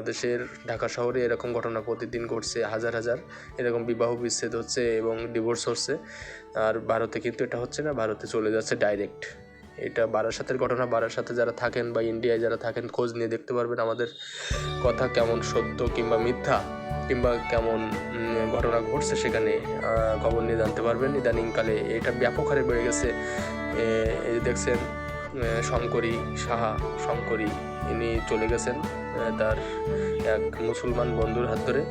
বাংলাদেশের ঢাকা শহরে এরকম ঘটনা প্রতিদিন ঘটছে, হাজার হাজার। এরকম বিবাহ বিচ্ছেদ হচ্ছে এবং ডিভোর্স হচ্ছে। আর ভারতে কিন্তু এটা হচ্ছে না, ভারতে চলে যাচ্ছে ডাইরেক্ট এটা বারাসাতের ঘটনা, বারাসাতে যারা থাকেন বা ইন্ডিয়ায় যারা থাকেন, খোঁজ নিয়ে দেখতে পারবেন আমাদের কথা কেমন সত্য কিংবা মিথ্যা কিংবা কেমন ঘটনা ঘটছে সেখানে খবর নিয়ে জানতে পারবেন। ইদানিংকালে এটা ব্যাপক হারে বেড়ে গেছে। এই দেখছেন শঙ্করী সাহা, শঙ্করী, ইনি চলে গেছেন তার এক মুসলমান বন্ধুর হাত ধরে।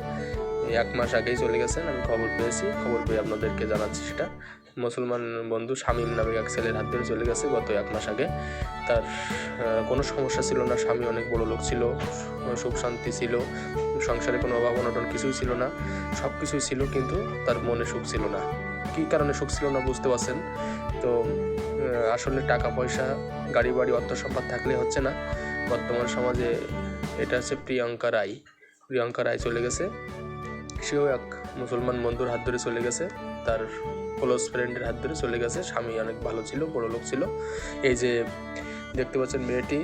এক মাস আগেই চলে গেছেন, আমি খবর পেয়েছি। খবর পেয়ে আপনাদেরকে জানাচ্ছি সেটা। মুসলমান বন্ধু শামীম নামে এক ছেলের হাত ধরে চলে গেছে গত এক মাস আগে। তার কোনো সমস্যা ছিল না, স্বামী অনেক বড় লোক ছিল, সুখ শান্তি ছিল, সংসারে কোনো অভাব অনটন কিছুই ছিল না সব কিছুই ছিল, কিন্তু তার মনে সুখ ছিল না। কী কারণে সুখ ছিল না বুঝতে পারছেন? তো আসলে টাকা পয়সা, গাড়ি বাড়ি, অর্থ সম্পদ থাকলে হচ্ছে না। বর্তমান সমাজে এটা হচ্ছে প্রিয়াঙ্কা রায়। প্রিয়াঙ্কা রায় চলে গেছে। সেও এক মুসলমান বন্ধুর হাত ধরে চলে গেছে। তার ক্লোজ ফ্রেন্ডের হাত ধরে চলে গেছে। স্বামী অনেক ভালো ছিল, বড় লোক ছিল। এই যে দেখতে পাচ্ছেন মেয়েটি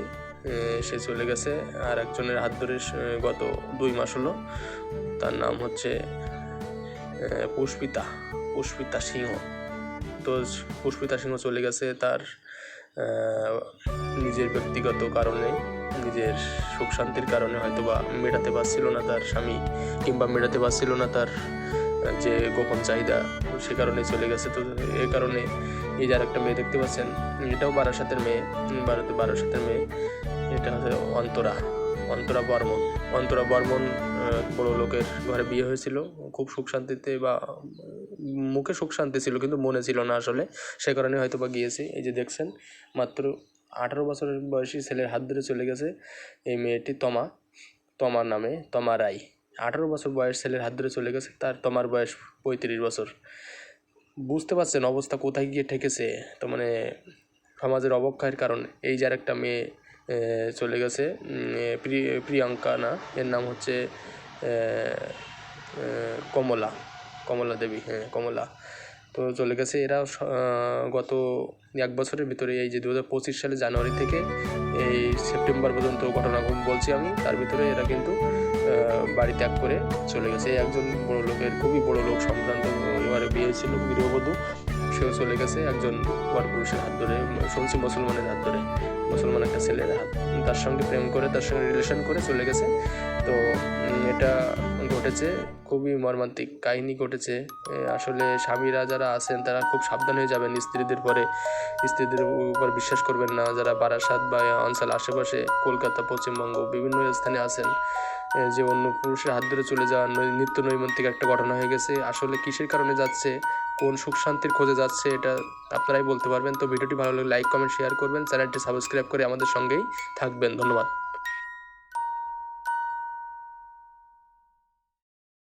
সে চলে গেছে। আর একজনের হাত ধরে গত দুই মাস হলো। তার নাম হচ্ছে পুষ্পিতা পুষ্পিতা সিংহ। তো পুষ্পিতা সিংহ চলে গেছে তার নিজের ব্যক্তিগত কারণে, নিজের সুখ শান্তির কারণে হয়তো বা মেটাতে পারছিল না তার স্বামী, কিংবা মেটাতে পারছিল না তার যে গোপন চাহিদা, সে কারণে চলে গেছে। তো এই কারণে এই যার একটা মেয়ে দেখতে পাচ্ছেন, এটাও বারাসাতের মেয়ে বারাসাতের মেয়ে, এটা হচ্ছে অন্তরা। অন্তরা বর্মন। অন্তরা বর্মন বড় লোকের ঘরে বিয়ে হয়েছিল। খুব সুখ শান্তিতে বা মুখে সুখ শান্তি ছিল কিন্তু মনে ছিল না আসলে। সে কারণে হয়তো বা গিয়েছে। এই যে দেখছেন, মাত্র আঠারো বছরের বয়সী ছেলের হাত ধরে চলে গেছে এই মেয়েটি তমা। তমা নামে তমা রায় আঠারো বছর বয়স ছেলের হাত ধরে চলে গেছে, তার তমার বয়স পঁয়ত্রিশ বছর। বুঝতে পারছেন অবস্থা কোথায় গিয়ে ঠেকেছে? তো মানে সমাজের অবক্ষয়ের কারণ। এই যার একটা মেয়ে চলে গেছে। প্রি- প্রিয়াঙ্কা না, এর নাম হচ্ছে কমলা কমলা দেবী হ্যাঁ কমলা। তো চলে গেছে। এরা গত এক বছরের ভিতরে এই যে দু হাজার পঁচিশ সালে জানুয়ারি থেকে এই সেপ্টেম্বর পর্যন্ত ঘটনা বলছি আমি, তার ভিতরে এরা কিন্তু বাড়ি ত্যাগ করে চলে গেছে। একজন বড় লোকের, খুবই বড় লোক, সম্ভ্রান্ত এবারে বিয়ে ছিল গৃহবধূ। সেও চলে গেছে একজন পরপুরুষের হাত ধরে শুনছি মুসলমানের হাত ধরে। মুসলমান একটা ছেলে তার সঙ্গে প্রেম করে, তার সঙ্গে রিলেশন করে চলে গেছে। তো এটা ঘটেছে, খুবই মর্মান্তিক কাহিনী ঘটেছে। আসলে স্বামীরা যারা আছেন, তারা খুব সাবধান হয়ে যাবেন স্ত্রীদের পরে। স্ত্রীদের উপর বিশ্বাস করবেন না। যারা বারাসাত বা অঞ্চল আশেপাশে, কলকাতা, পশ্চিমবঙ্গ, বিভিন্ন স্থানে আছেন যে অন্য পুরুষের হাত ধরে চলে যাওয়া নিত্য নৈমিত্তিক একটা ঘটনা হয়ে গেছে। আসলে কিসের কারণে যাচ্ছে? কোন সুখ শান্তির খোঁজে যাচ্ছে? এটা আপনারাই বলতে পারবেন। তো ভিডিওটি ভালো লাগলে লাইক কমেন্ট শেয়ার করবেন। চ্যানেলটি সাবস্ক্রাইব করে আমাদের সঙ্গেই থাকবেন। ধন্যবাদ।